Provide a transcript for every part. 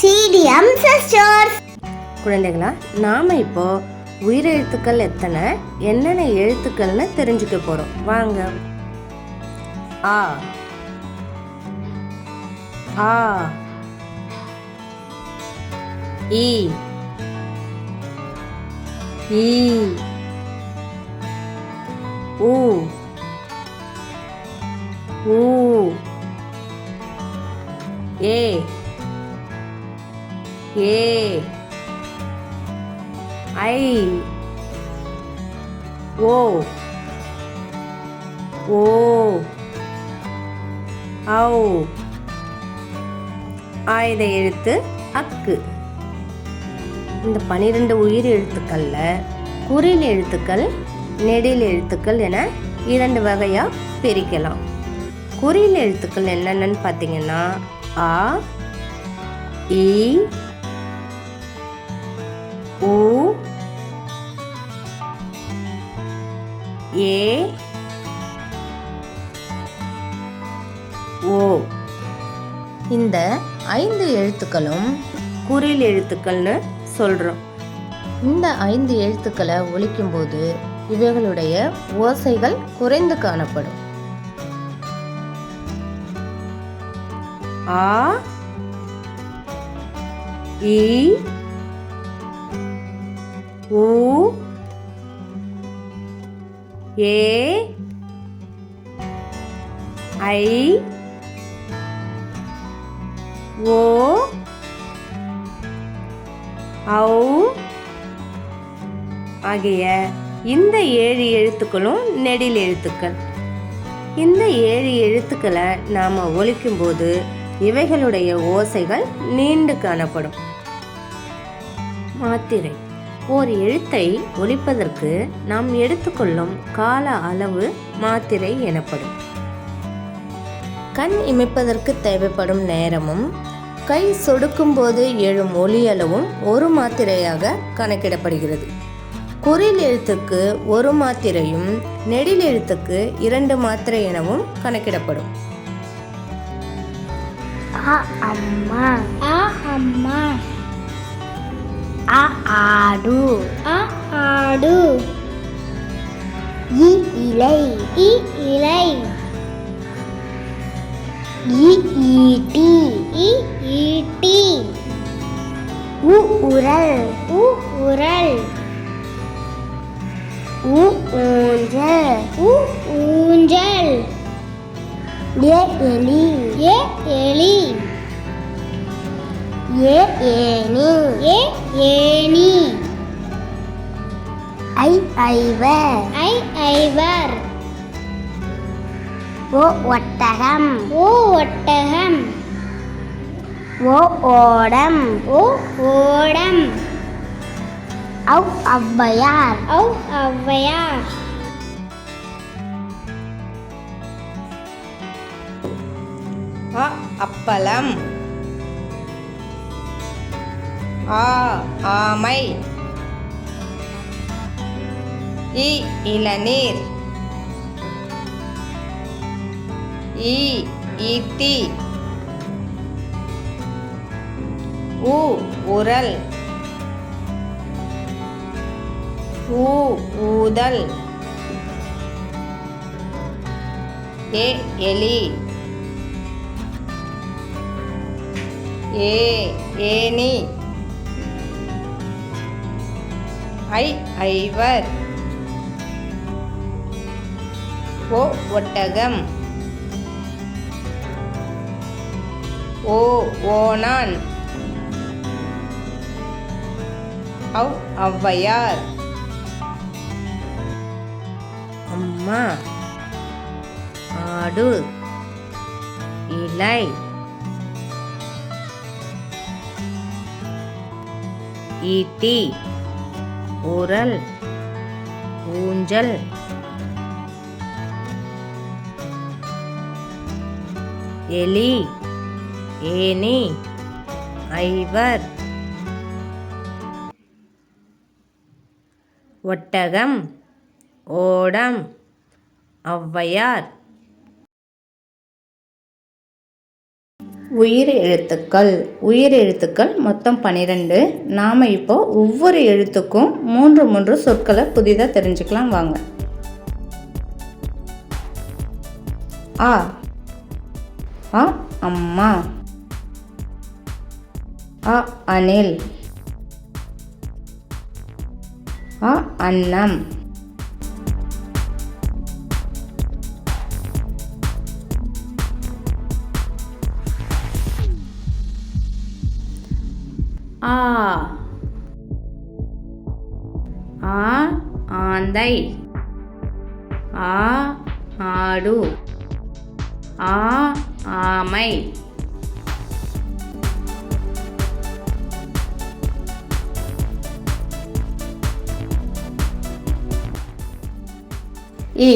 CTM sisters குழந்தைகளா நாம இப்போ உயிரெழுத்துக்கள் எத்தனை என்னென்ன எழுத்துக்கள்னு தெரிஞ்சுக்க போகிறோம் வாங்க. ஆ. ஆ. ஈ. ஈ. ஊ. ஊ. ஏ. ஏ ஐ. ஓ. ஓ. ஔ ஆயுத எழுத்து அக்கு. இந்த பனிரெண்டு உயிர் எழுத்துக்கள்ல குறில் எழுத்துக்கள் நெடில் எழுத்துக்கள் என இரண்டு வகையாக பிரிக்கலாம். குறில் எழுத்துக்கள் என்னென்னு பார்த்தீங்கன்னா ஆ இ உ ஏ ஓ. இந்த ஐந்து எழுத்துக்களும் குறில் எழுத்துக்கள்னு சொல்கிறோம் இந்த ஐந்து எழுத்துக்களை ஒலிக்கும்போது இவைகளுடைய ஓசைகள் குறைந்து காணப்படும். ஆ இ உ ஏ ஐ ஓ ஔ ஆகிய இந்த ஏழு எழுத்துக்களும் நெடில் எழுத்துக்கள். இந்த ஏழு எழுத்துக்களை நாம் ஒழிக்கும்போது இவைகளுடைய ஓசைகள் நீண்டு காணப்படும். மாத்திரை. ஓர் எழுத்தை ஒலிப்பதற்கு நாம் எடுத்துக்கொள்ளும் கால அளவு மாத்திரை எனப்படும். கண் இமைப்பதற்கு தேவைப்படும் நேரமும் கை சொடுக்கும் போது எழும் ஒலியளவும் ஒரு மாத்திரையாக கணக்கிடப்படுகிறது. குறில் எழுத்துக்கு ஒரு மாத்திரையும் நெடில் எழுத்துக்கு இரண்டு மாத்திரை எனவும் கணக்கிடப்படும். ஆ அம்மா. ఆ అమ్మ ஆ ஆடு ఆ ఆడు இ இலை ఈ ఇలై இ ஈட்டி ఈ ఈటి உ உரல் ఉ ఉరల్ உ ஊஞ்சல் ఉ ఊంజల్ ஏ எலி ఏ ఎలి ஏ ஏணி ஏ ஏணி ஐ ஐவர். ஐ ஐவர். ஓ ஒட்டகம். ஓ ஒட்டகம். ஓ ஓடம். ஓ ஓடம். அவ் ஔவையார். அவ் ஔவையார். அப்பளம். ஆ ஆமை. இ இளநீர். இ ஈட்டி. உ உரல். ஊ ஊதல். ஏ எலி. ஏ ஏனி ஐ ஐவர். ஓ ஒட்டகம். ஓ ஓனான் அவ் ஔவையார். அம்மா. ஆடு. இலை. ஈட்டி. உரல் ஊஞ்சல். எலி ஏனி ஐவர். ஒட்டகம் ஓடம் ஔவையார். உயிர் எழுத்துக்கள் உயிர் எழுத்துக்கள் மொத்தம் பன்னிரெண்டு நாம் இப்போ ஒவ்வொரு எழுத்துக்கும் மூன்று மூன்று சொற்களை புதிதாக தெரிஞ்சுக்கலாம் வாங்க. ஆ அ அம்மா. அ அணில் அ அன்னம். ஆ ஆ ஆந்தை ஆ ஆடு ஆ ஆமை இ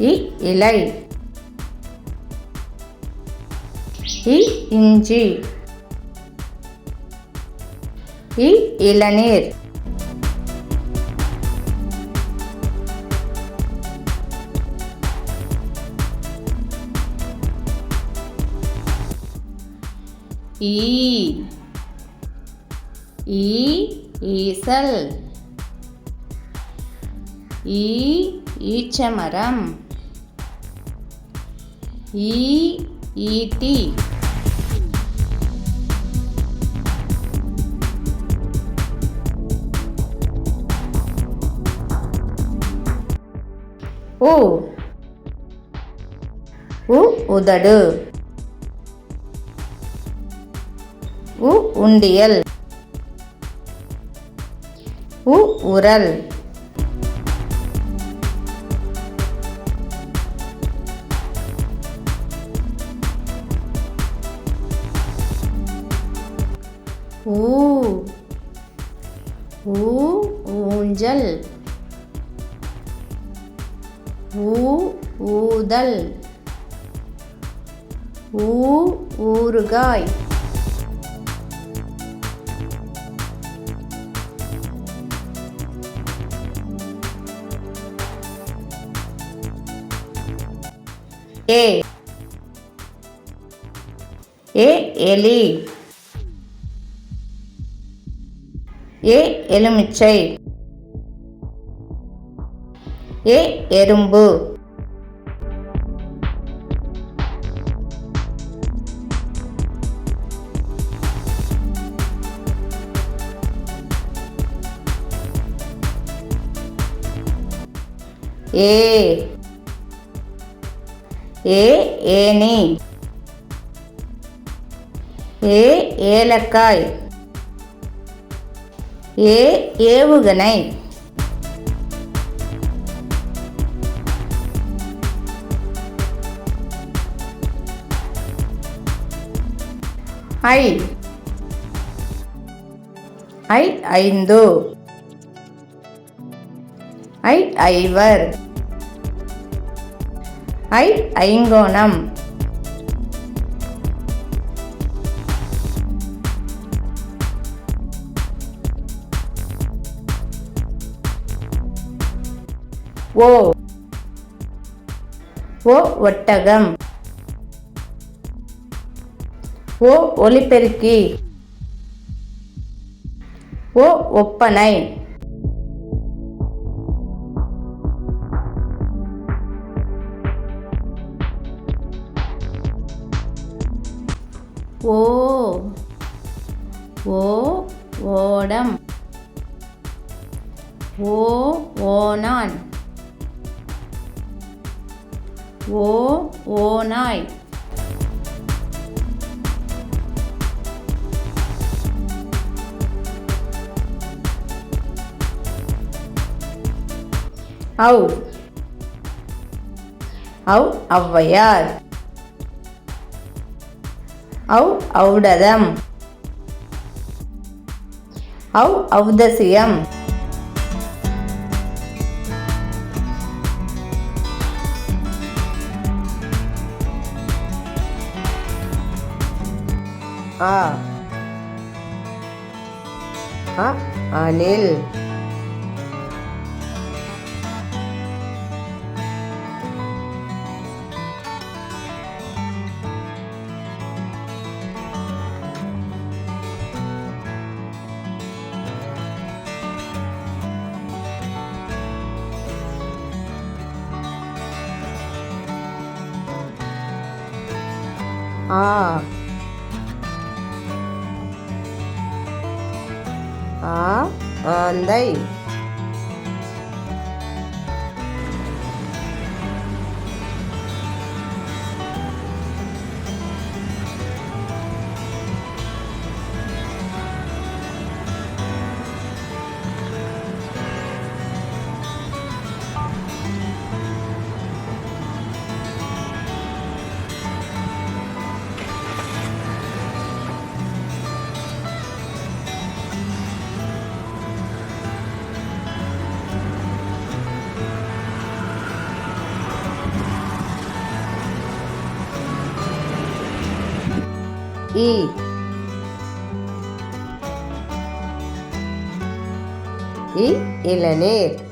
இ இலை இ இஞ்சி இ இளநீர். ஈ. ஈ. ஈசல். ஈ. ஈச்சமரம். ஈ. ஈட்டி உ. உ உதடு. உ உண்டியல். உ உரல். ஊ. ஊ ஊஞ்சல். ஊ ஊதல். ஊ ஊறுகாய். ஏ. ஏ எலி. ஏ எலுமிச்சை. ஏ எறும்பு. ஏ ஏ ஏனி ஏ ஏலக்காய். ஏ ஏவுகணை. ஐ. ஐ ஐந்து. ஐ ஐவர். ஐ ஐங்கோணம். ஓ. ஓ ஒட்டகம். ஓ ஒலிபெருக்கி. ஓ ஒப்பனை. அவ் அவ் ஔவையார். அவ் ஔடதம். அவ் ஔதசியம். ஆ. அ அணில். ஆ. ஆ. ஆந்தை. இ இ இளநீர்.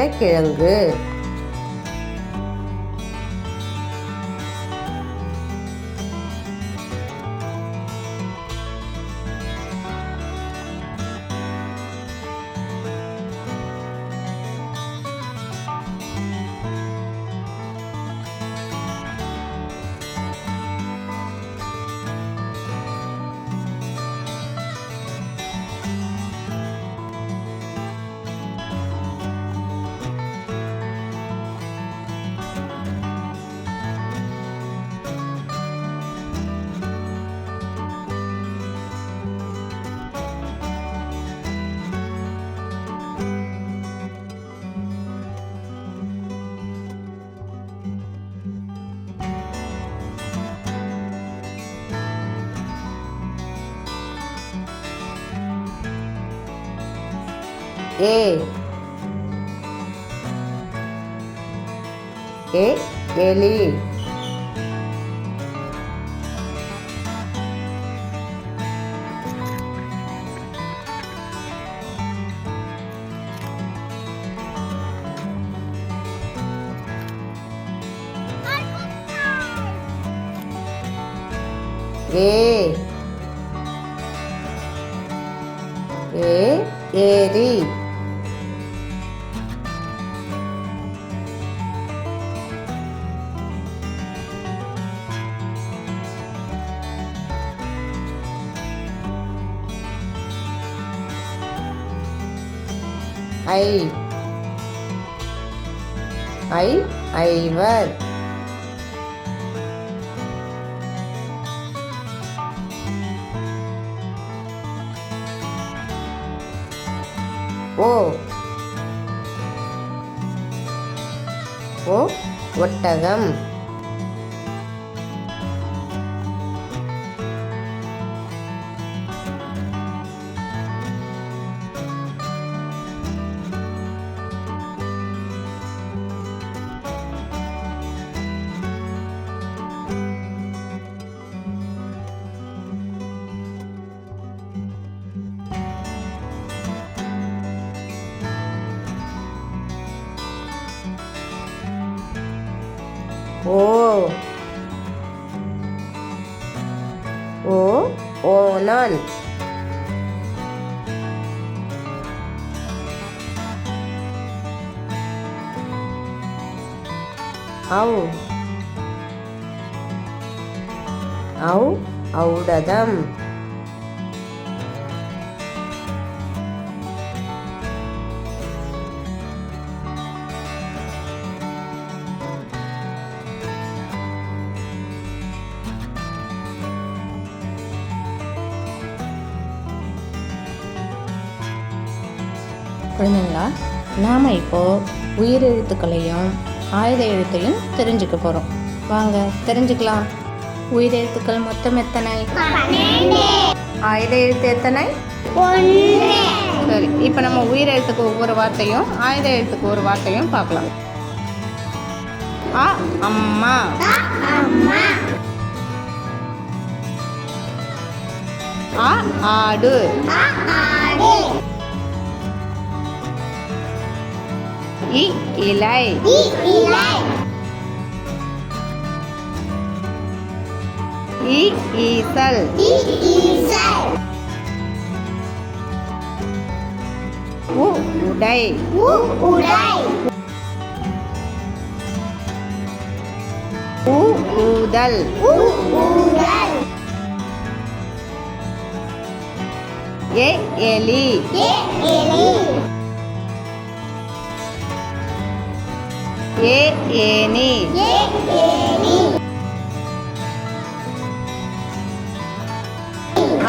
உருளைக்கிழங்கு ஏ ஏ எலி ஏ ஓ ஓ ஒட்டகம். ஓ ஓனான் அவு. ஔ ஔடதம் நாம் இப்போது உயிர் எழுத்துக்களையும் ஆயுத எழுத்தையும் தெரிஞ்சுக்க போகிறோம் வாங்க தெரிஞ்சுக்கலாம். உயிர் எழுத்துக்கள் மொத்தம் எத்தனை? ஆயுத எழுத்து எத்தனை? சரி இப்போ நம்ம உயிர் எழுத்துக்கு ஒவ்வொரு வார்த்தையும் ஆயுத எழுத்துக்கு ஒரு வார்த்தையும் பார்க்கலாம். ஆ அம்மா. ஆ ஆடு. இ இலை இ ஈசல் உ உடை உ ஊதல் ஏ எலி ஏ ஏனி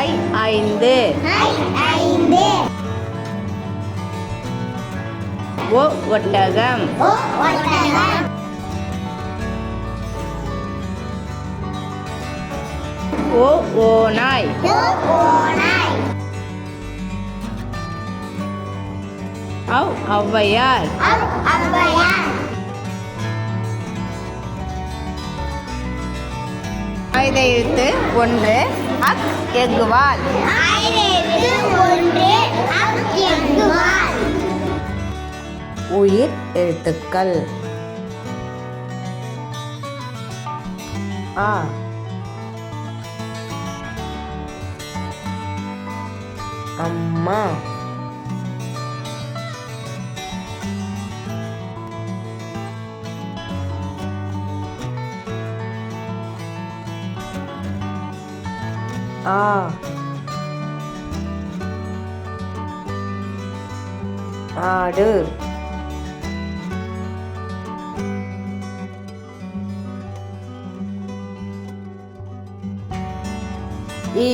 ஐ ஐந்து. ஓ ஒட்டகம். ஓ ஓநாய் அவ் ஔவையார். ஐதெழுத்து எழுத்து ஒன்று அக் எக்குவால் உயிர் எழுத்துக்கள். ஆ. அம்மா. ஆ ஆடு இ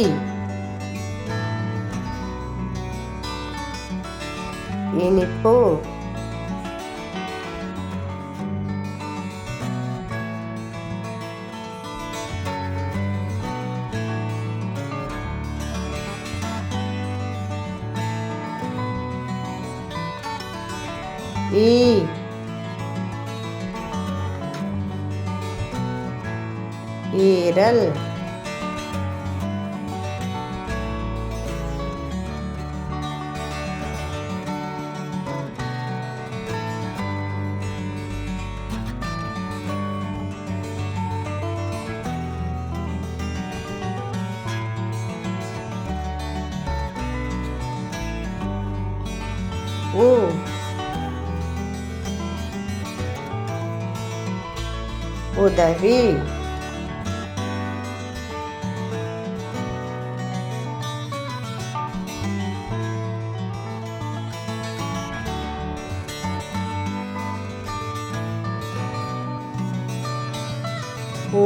உதவி ஊ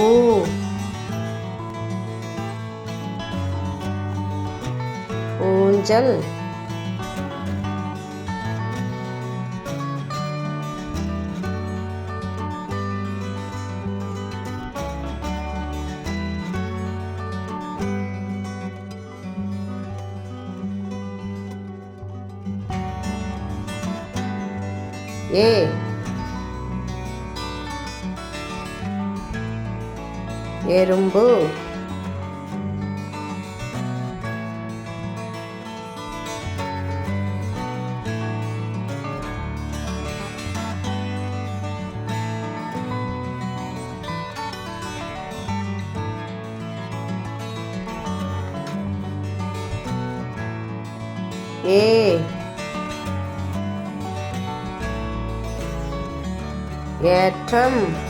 ஊஞ்சல் எறும்பு ஏ. ஏற்றம்.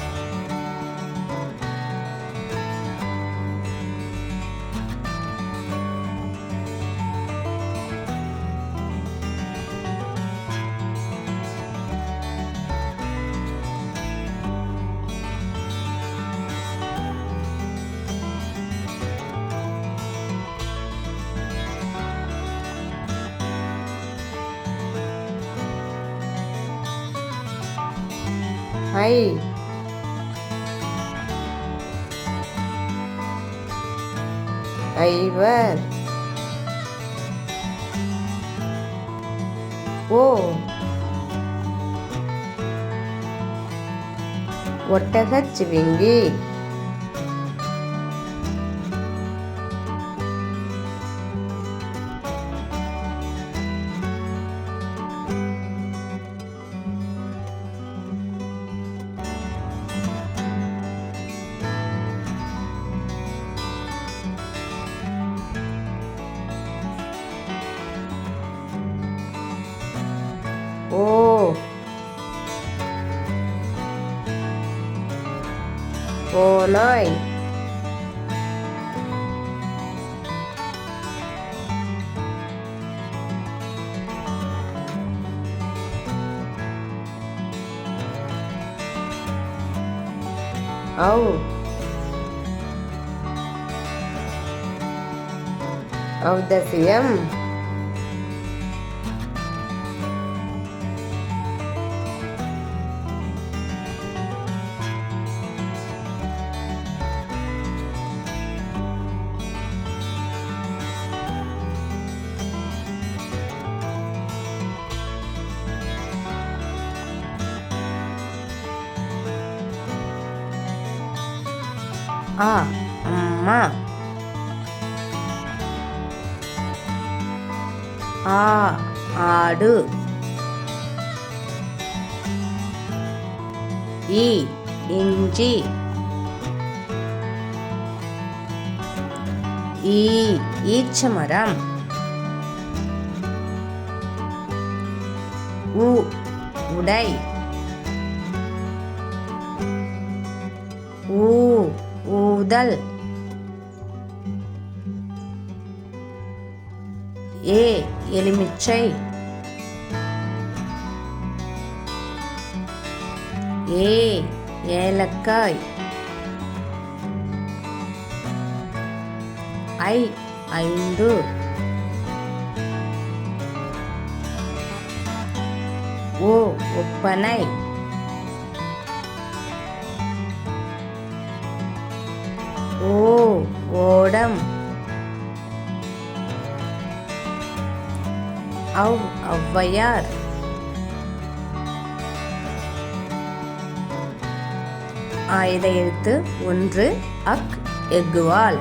ஓ. ஒட்டகச் ஔ ஔதசியம் ஆ அம்மா ஆ ஆடு. இ இஞ்சி. ஈ ஈச்சமரம். உ உடை. ஊ ஊதல். ஏ எலுமிச்சை. ஏ ஏலக்காய். ஐ ஐந்து. ஓ ஒப்பனை. ஓ ஓடம். அவ் ஔவையார் ஆயுத எழுத்து ஒன்று அக் எக்குவால்